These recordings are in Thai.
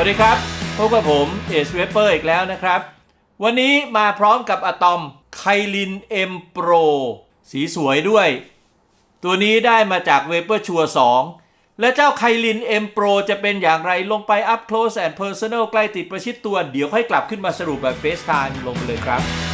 วัสดีครับ พบกับผมเอชเวเปอร์อีกแล้วนะครับ วันนี้มาพร้อมกับอะตอมไคลินเอ็มโปรสีสวยด้วย ตัวนี้ได้มาจากเวเปอร์ชัว2และเจ้าไคลินเอ็มโปรจะเป็นอย่างไรลงไป up close and personal ใกล้ติดประชิดตัว เดี๋ยวค่อยกลับขึ้นมาสรุปแบบเฟสไทม์ลงไปเลยครับ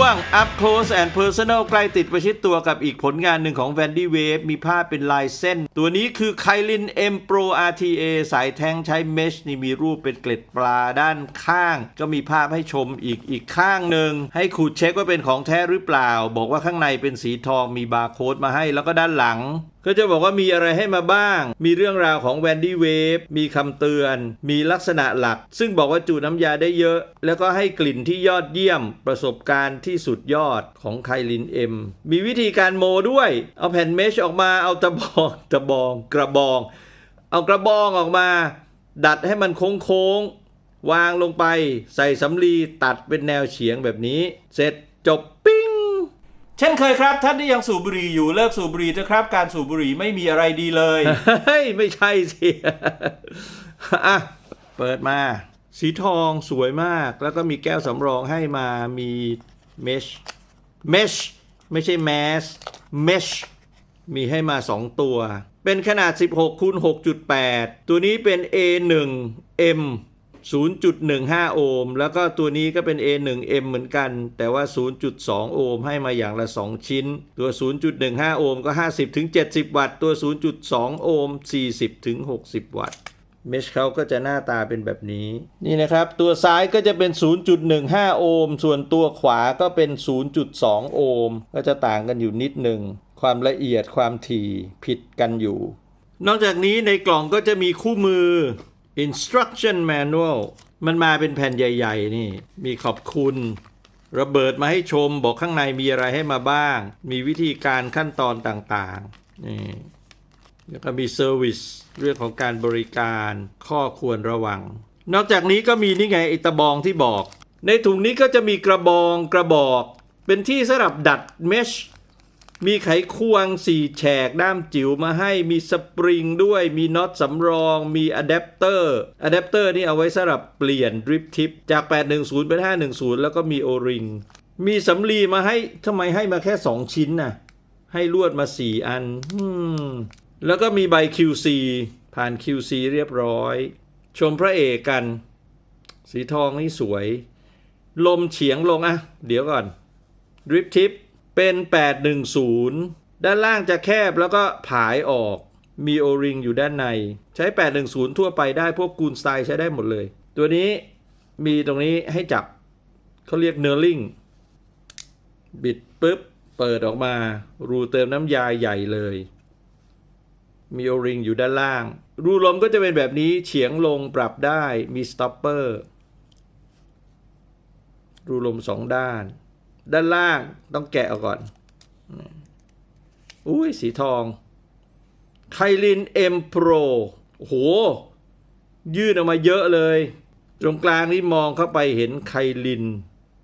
ช่วง Up Close and Personal ใกล้ติดประชิดตัวกับอีกผลงานหนึ่งของ Vandy Wave มีภาพเป็นลายเส้น ตัวนี้คือ Kylin M Pro RTA สายแทงใช้เมชนี่มีรูปเป็นเกล็ดปลาด้านข้าง ก็มีภาพให้ชมอีกอีกข้างหนึ่ง ให้ขูดเช็คว่าเป็นของแท้หรือเปล่า บอกว่าข้างในเป็นสีทองมีบาร์โค้ดมาให้แล้วก็ด้านหลัง ก็จะบอกว่ามีอะไรให้มาบ้าง มีเรื่องราวของ Vandy Wave มีคำเตือน มีลักษณะหลัก ซึ่งบอกว่าจูน้ำยาได้เยอะ แล้วก็ให้กลิ่นที่ยอดเยี่ยม ประสบการณ์ที่สุดยอดของไคลินเอ็ม มีวิธีการโมด้วย เอาแผ่นเมชออกมา เอาตะบอง ตะบอง กระบอง เอากระบองออกมา ดัดให้มันโค้งๆ วางลงไป ใส่สำลีตัดเป็นแนวเฉียงแบบนี้ เสร็จจบปิ เช่นเคยครับ ท่านที่ยังสูบบุหรี่อยู่เลิกสูบบุหรี่นะครับ การสูบบุหรี่ไม่มีอะไรดีเลยเฮ้ยไม่ใช่สิอะเปิดมา สีทองสวยมาก แล้วก็มีแก้วสำรองให้มามีเมชเมชไม่ใช่แมสเมชมีให้มา 2 ตัว เป็นขนาด 16คูณ6.8 ตัวนี้เป็น A1M 0.15 โอห์ม แล้วก็ตัวนี้ก็เป็น A1M เหมือนกัน แต่ว่า 0.2 โอห์มให้มาอย่างละ 2 ชิ้น ตัว 0.15 โอห์มก็ 50-70 วัตต์ ตัว 0.2 โอห์ม 40-60 วัตต์ เมชเขาก็จะหน้าตาเป็นแบบนี้ นี่นะครับ ตัวซ้ายก็จะเป็น 0.15 โอห์ม ส่วนตัวขวาก็เป็น 0.2 โอห์ม ก็จะต่างกันอยู่นิดหนึ่ง ความละเอียดความถี่ผิดกันอยู่ นอกจากนี้ในกล่องก็จะมีคู่มือ instruction manual มันมาเป็นแผ่นใหญ่ ๆ นี่ มีขอบคุณ ระเบิดมาให้ชมบอกข้างในมีอะไรให้มาบ้าง มีวิธีการขั้นตอนต่างๆนี่แล้วก็มีเซอร์วิสเรื่องของการบริการข้อควรระวัง นอกจากนี้ก็มีนี่ไงไอตะบองที่บอก ในถุงนี้ก็จะมีกระบองกระบอก เป็นที่สำหรับดัดเมช มีไขควงสี่แฉกด้ามจิ๋วมาให้มีสปริงด้วยมีน็อตสำรอง มีอะแดปเตอร์อะแดปเตอร์นี่เอาไว้สำหรับเปลี่ยนดริฟทิปจาก 810 เป็น 510 แล้วก็มีโอริงมีสำลีมาให้ทำไมให้มาแค่ 2 ชิ้นน่ะ ให้ลวดมา 4 อันอแล้วก็มีใบ QC ผ่าน QC เรียบร้อย ชมพระเอกกัน สีทองนี่สวย ลมเฉียงลงอะเดี๋ยวก่อนดริฟทิป เป็น 810 ด้านล่างจะแคบแล้วก็ผายออก มีโอริงอยู่ด้านใน ใช้ 810 ทั่วไปได้พวกกูนสไตล์ใช้ได้หมดเลย ตัวนี้มีตรงนี้ให้จับเขาเรียกเนอร์ลิงบิดปุ๊บ เปิดออกมา รูเติมน้ำยาใหญ่เลย มีโอริงอยู่ด้านล่าง รูลมก็จะเป็นแบบนี้เฉียงลงปรับได้มีสต็อปเปอร์รูลมสองด้าน ด้านล่างต้องแกะออกก่อน อุ้ยสีทองไคลิน M Pro โอ้โห ยืดออกมาเยอะเลย ตรงกลางนี่มองเข้าไปเห็นไคลิน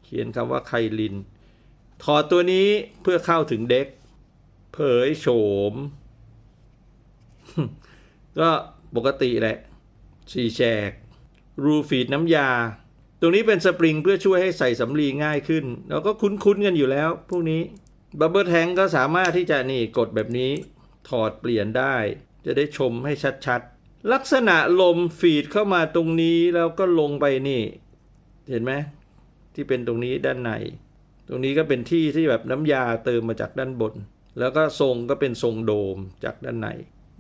เขียนคำว่าไคลิน ถอดตัวนี้เพื่อเข้าถึงเด็ก เผยโฉม ก็ปกติแหละ สีแฉกรูฟีดน้ำยา รงนี้เป็นสปริงเพื่อช่วยให้ใส่สำลีง่ายขึ้น เราก็คุ้นๆกันอยู่แล้ว พวกนี้บับเบิลแทงก็สามารถที่จะนี่กดแบบนี้ ถอดเปลี่ยนได้ จะได้ชมให้ชัดๆ ลักษณะลมฟีดเข้ามาตรงนี้แล้วก็ลงไปนี่ เห็นไหมที่เป็นตรงนี้ด้านใน ตรงนี้ก็เป็นที่ที่แบบน้ำยาเติมมาจากด้านบน แล้วก็ทรงก็เป็นทรงโดมจากด้านใน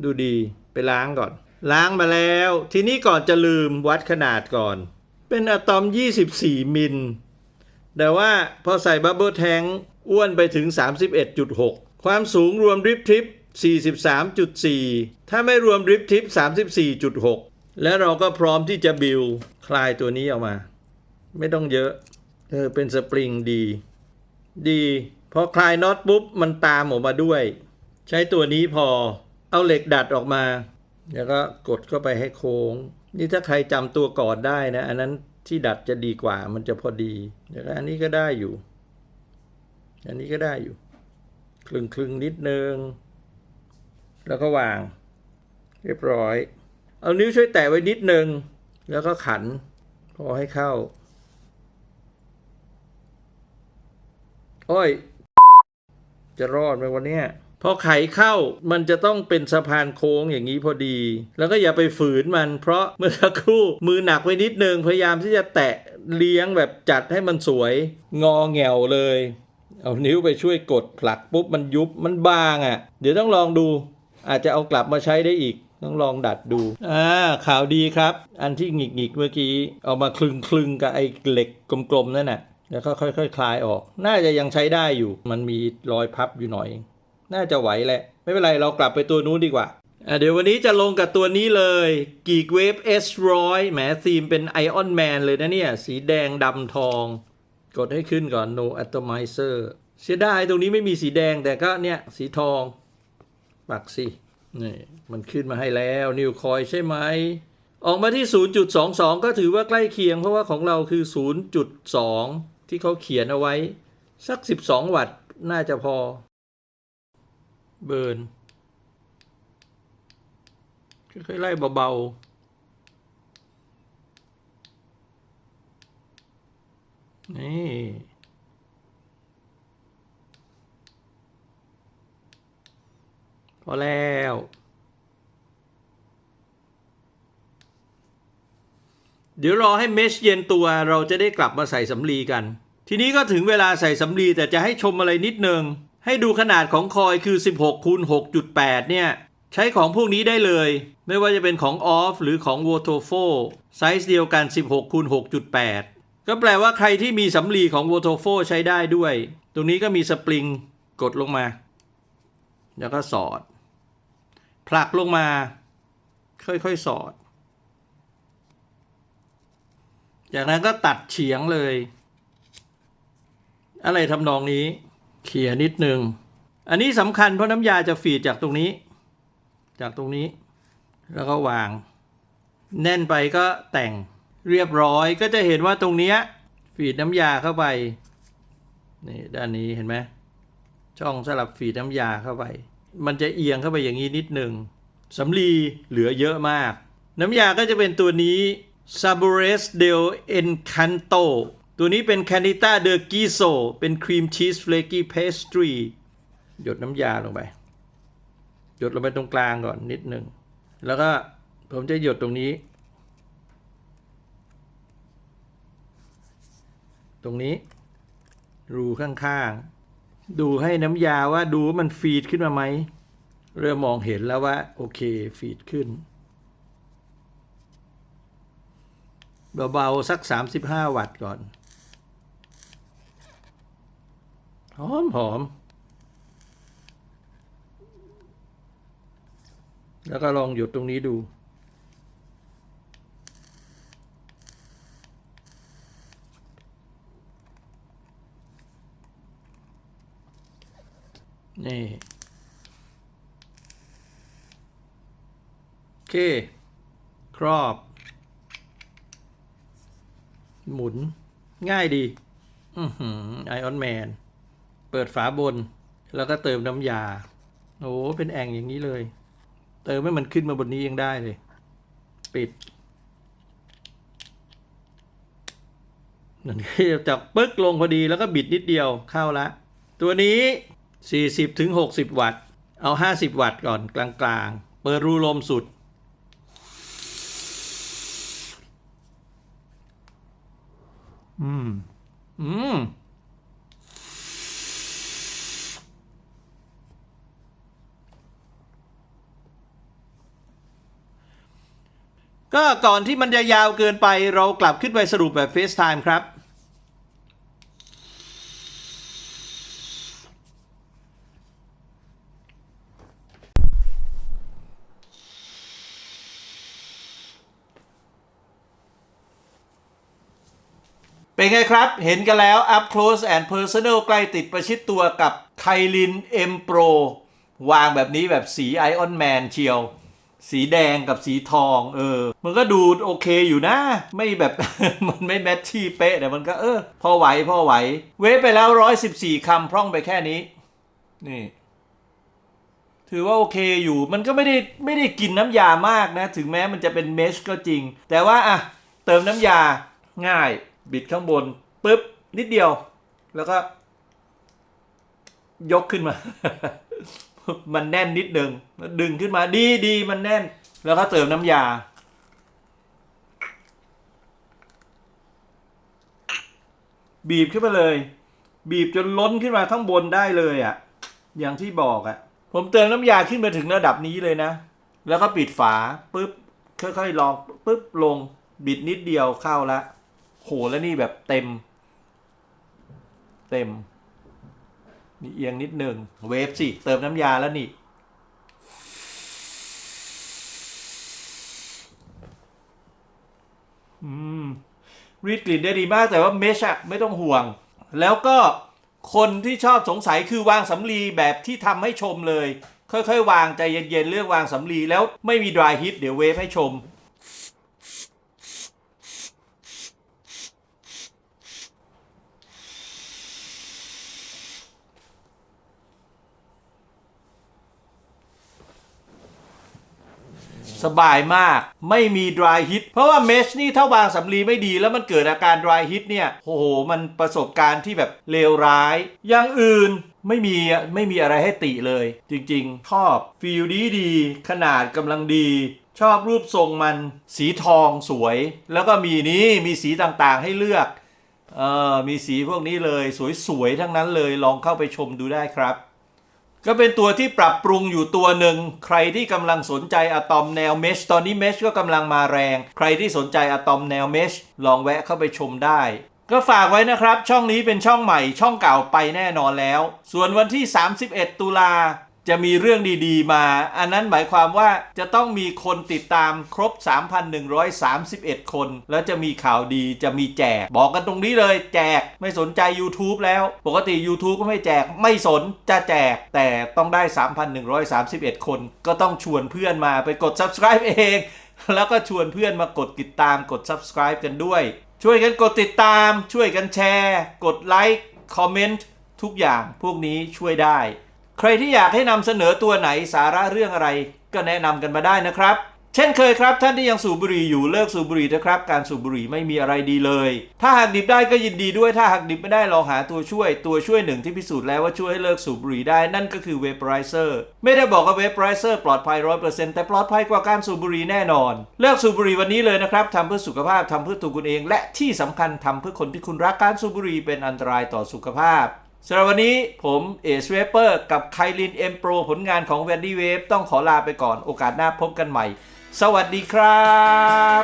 ดูดีไปล้างก่อน ล้างมาแล้ว ทีนี้ก่อนจะลืมวัดขนาดก่อน เป็นอะตอม 24 มิล แต่ว่าพอใส่บับเบิลแทงอ้วนไปถึง 31.6 ความสูงรวมดริฟทริป 43.4 ถ้าไม่รวมดริฟทริป 34.6 และเราก็พร้อมที่จะบิวคลายตัวนี้ออกมา ไม่ต้องเยอะ เออเป็นสปริงดี ดีพอคลายน็อตปุ๊บ มันตามออกมาด้วย ใช้ตัวนี้พอเอาเหล็กดัดออกมา แล้วก็กดเข้าไปให้โค้ง นี่ถ้าใครจำตัวก่อนได้นะ อันนั้นที่ดัดจะดีกว่า มันจะพอดีแล้วก็อันนี้ก็ได้อยู่ อันนี้ก็ได้อยู่คลึงคลึงๆนิดนึง แล้วก็วาง เรียบร้อย เอานิ้วช่วยแตะไว้นิดนึง แล้วก็ขัน พอให้เข้า โอ้ย จะรอดไหมวันเนี้ย พอไขเข้ามันจะต้องเป็นสะพานโค้งอย่างนี้พอดี แล้วก็อย่าไปฝืนมัน เพราะเมื่อสักครู่มือหนักไปนิดนึงพยายามที่จะแตะเลี้ยงแบบจัดให้มันสวย งอแงวเลย เอานิ้วไปช่วยกดผลักปุ๊บมันยุบมันบางอะ่ะ เดี๋ยวต้องลองดู อาจจะเอากลับมาใช้ได้อีกต้องลองดัดดู อ่า ข่าวดีครับ อันที่หงิกหงิกเมื่อกี้ เอามาคลึงคลึงกับไอ้เหล็กกลมๆนั่นน่ะ แล้วก็ค่อยๆคคลายออก น่าจะยังใช้ได้อยู่ มันมีรอยพับอยู่หน่อย น่าจะไหวแหละ ไม่เป็นไรเรากลับไปตัวนู้นดีกว่าเดี๋ยววันนี้จะลงกับตัวนี้เลย Geek Wave S100 แหมธีมเป็น Ion Man เลยนะเนี่ย สีแดงดำทอง กดให้ขึ้นก่อน No Atomizer เสียดายตรงนี้ไม่มีสีแดงแต่ก็เนี่ย สีทอง ปักสินี่มันขึ้นมาให้แล้วนิวคอยใช่ไหม ออกมาที่ 0.22 ก็ถือว่าใกล้เคียงเพราะว่าของเราคือ 0.2 ที่เขาเขียนเอาไว้ สัก 12 วัตต์น่าจะพอ เบิร์นค่อยๆไล่เบาๆ นี่ พอแล้ว เดี๋ยวรอให้เมชเย็นตัวเราจะได้กลับมาใส่สำลีกัน ทีนี้ก็ถึงเวลาใส่สำลีแต่จะให้ชมอะไรนิดนึง ให้ดูขนาดของคอยคือ 16คูณ6.8 เนี่ย ใช้ของพวกนี้ได้เลย ไม่ว่าจะเป็นของออฟหรือของ w o t o f o ไซส์เดียวกัน 16คูณ6.8 ก็แปลว่าใครที่มีสำลีของ w o t o f o ใช้ได้ด้วย ตรงนี้ก็มีสปริงกดลงมา แล้วก็สอด ผลักลงมา ค่อยๆสอด จากนั้นก็ตัดเฉียงเลย อะไรทำนองนี้ เขี่ยนิดนึง อันนี้สำคัญเพราะน้ำยาจะฟีดจากตรงนี้ จากตรงนี้ แล้วก็วาง แน่นไปก็แต่งเรียบร้อยก็จะเห็นว่าตรงเนี้ยฟีดน้ำยาเข้าไป นี่ด้านนี้เห็นไหมช่องสลับฟีดน้ำยาเข้าไป มันจะเอียงเข้าไปอย่างนี้นิดหนึ่งสำลีเหลือเยอะมาก น้ำยาก็จะเป็นตัวนี้ Sabores del Encanto ตัวนี้เป็น Canita de Guiso เป็นครีมชีส flaky pastry หยดน้ำยาลงไป หยดลงไปตรงกลางก่อนนิดหนึ่ง แล้วก็ผมจะหยดตรงนี้ ตรงนี้ รูข้างๆ ดูให้น้ำยาว่าดูว่ามันฟีดขึ้นมาไหม เริ่มมองเห็นแล้วว่า โอเคฟีดขึ้นเบาๆสัก 35 วัตต์ก่อน หอมหอม แล้วก็ลองหยุดตรงนี้ดู นี่ โอเค ครอบ หมุนง่ายดี อือหือไอออนแมน เปิดฝาบน แล้วก็เติมน้ำยา โอ้เป็นแอ่งอย่างนี้เลย เติมให้มันขึ้นมาบนนี้ยังได้เลย ปิดนั่นก็จะปึ๊กลงพอดีแล้วก็บิดนิดเดียวเข้าละ ตัวนี้ 40ถึง60วัตต์ เอา 50 วัตต์ก่อนกลางๆ เปิดรูลมสุด อืม อืม ก็ก่อนที่มันจะยาวเกินไปเรากลับขึ้นไปสรุปแบบเฟซไทม์ครับ เป็นไงครับ เห็นกันแล้ว up close and personal ใกล้ติดประชิดตัวกับไคลิน M Pro วางแบบนี้แบบสี Iron Man เชียว สีแดงกับสีทอง เออ มันก็ดูโอเคอยู่นะ ไม่แบบ มันไม่แมทชี่เป๊ะแต่มันก็เออ พอไหวพอไหว เวฟไปแล้ว114คำพร่องไปแค่นี้ นี่ ถือว่าโอเคอยู่ มันก็ไม่ได้ไม่ได้กินน้ำยามากนะ ถึงแม้มันจะเป็นเมชก็จริง แต่ว่าอะเติมน้ำยาง่าย บิดข้างบนปุ๊บนิดเดียว แล้วก็ ยกขึ้นมา มันแน่นนิดนึงแล้วดึงขึ้นมาดีดีมันแน่น แล้วก็เติมน้ำยา บีบขึ้นมาเลย บีบจนล้นขึ้นมาข้างบนได้เลยอะ่ะ อย่างที่บอกอะ่ะ ผมเติมน้ำยาขึ้นมาถึงระดับนี้เลยนะ แล้วก็ปิดฝาปุ๊บค่อยๆลองปุ๊บลงบิดนิดเดียวเข้าละโหแล้วนี่แบบเต็ม เต็ม นี่เอียงนิดหนึ่งเวฟสิ เติมน้ำยาแล้วนี่ อืม รีดกลิ่นได้ดีมากแต่ว่าเมชอะไม่ต้องห่วง แล้วก็คนที่ชอบสงสัยคือวางสำลีแบบที่ทำให้ชมเลย ค่อยๆ วางใจเย็นๆ เลือกวางสำลีแล้วไม่มี dry hit เดี๋ยวเวฟให้ชม สบายมาก ไม่มี dry hit เพราะว่าเมชนี่ถ้าวางสำลีไม่ดีแล้วมันเกิดอาการ dry hit เนี่ยโอ้โห มันประสบการณ์ที่แบบเลวร้าย อย่างอื่นไม่มีอะไม่มีอะไรให้ติเลย จริงๆ ชอบฟีลดีดี ขนาดกำลังดี ชอบรูปทรงมันสีทองสวย แล้วก็มีนี้มีสีต่างๆให้เลือกเออมีสีพวกนี้เลยสวยๆ ทั้งนั้นเลยลองเข้าไปชมดูได้ครับ ก็เป็นตัวที่ปรับปรุงอยู่ตัวหนึ่ง ใครที่กำลังสนใจอะตอมแนวเมช ตอนนี้เมชก็กำลังมาแรง ใครที่สนใจอะตอมแนวเมชลองแวะเข้าไปชมได้ ก็ฝากไว้นะครับ ช่องนี้เป็นช่องใหม่ ช่องเก่าไปแน่นอนแล้ว ส่วนวันที่ 31 ตุลา จะมีเรื่องดีๆมา อันนั้นหมายความว่าจะต้องมีคนติดตามครบ 3,131 คน แล้วจะมีข่าวดีจะมีแจก บอกกันตรงนี้เลยแจกไม่สนใจ YouTube แล้ว ปกติ YouTube ก็ไม่แจกไม่สนจะแจก แต่ต้องได้ 3,131 คน ก็ต้องชวนเพื่อนมาไปกด subscribe เอง แล้วก็ชวนเพื่อนมากดติดตามกด subscribe กันด้วย ช่วยกันกดติดตาม ช่วยกันแชร์ กดไลค์คอมเมนต์ทุกอย่างพวกนี้ช่วยได้ ใครที่อยากให้นำเสนอตัวไหนสาระเรื่องอะไร ก็แนะนำกันมาได้นะครับ เช่นเคยครับ ท่านที่ยังสูบบุหรี่อยู่เลิกสูบบุหรี่นะครับ การสูบบุหรี่ไม่มีอะไรดีเลย ถ้าหักดิบได้ก็ยินดีด้วยถ้าหักดิบไม่ได้ลองหาตัวช่วย ตัวช่วยหนึ่งที่พิสูจน์แล้วว่าช่วยให้เลิกสูบบุหรี่ได้นั่นก็คือเว p o r i z e r ไม่ได้บอกว่าเว p o r i z e r ปลอดภัย100%แต่ปลอดภัยกว่าการสูบบุหรี่แน่นอน เลิกสูบบุหรี่วันนี้เลยนะครับทำเพื่อสุขภาพทำเพื่อตัวคุณเอง และที่สำคัญทำเพื่อคนที่คุณรักการสูบบุหรี่เป็นอันตรายต่อสุขภาพ สำหรับวันนี้ผมเอชเวเปอร์กับไคลินเอ็มโปรผลงานของแวนดี้เวฟต้องขอลาไปก่อนโอกาสหน้าพบกันใหม่ สวัสดีครับ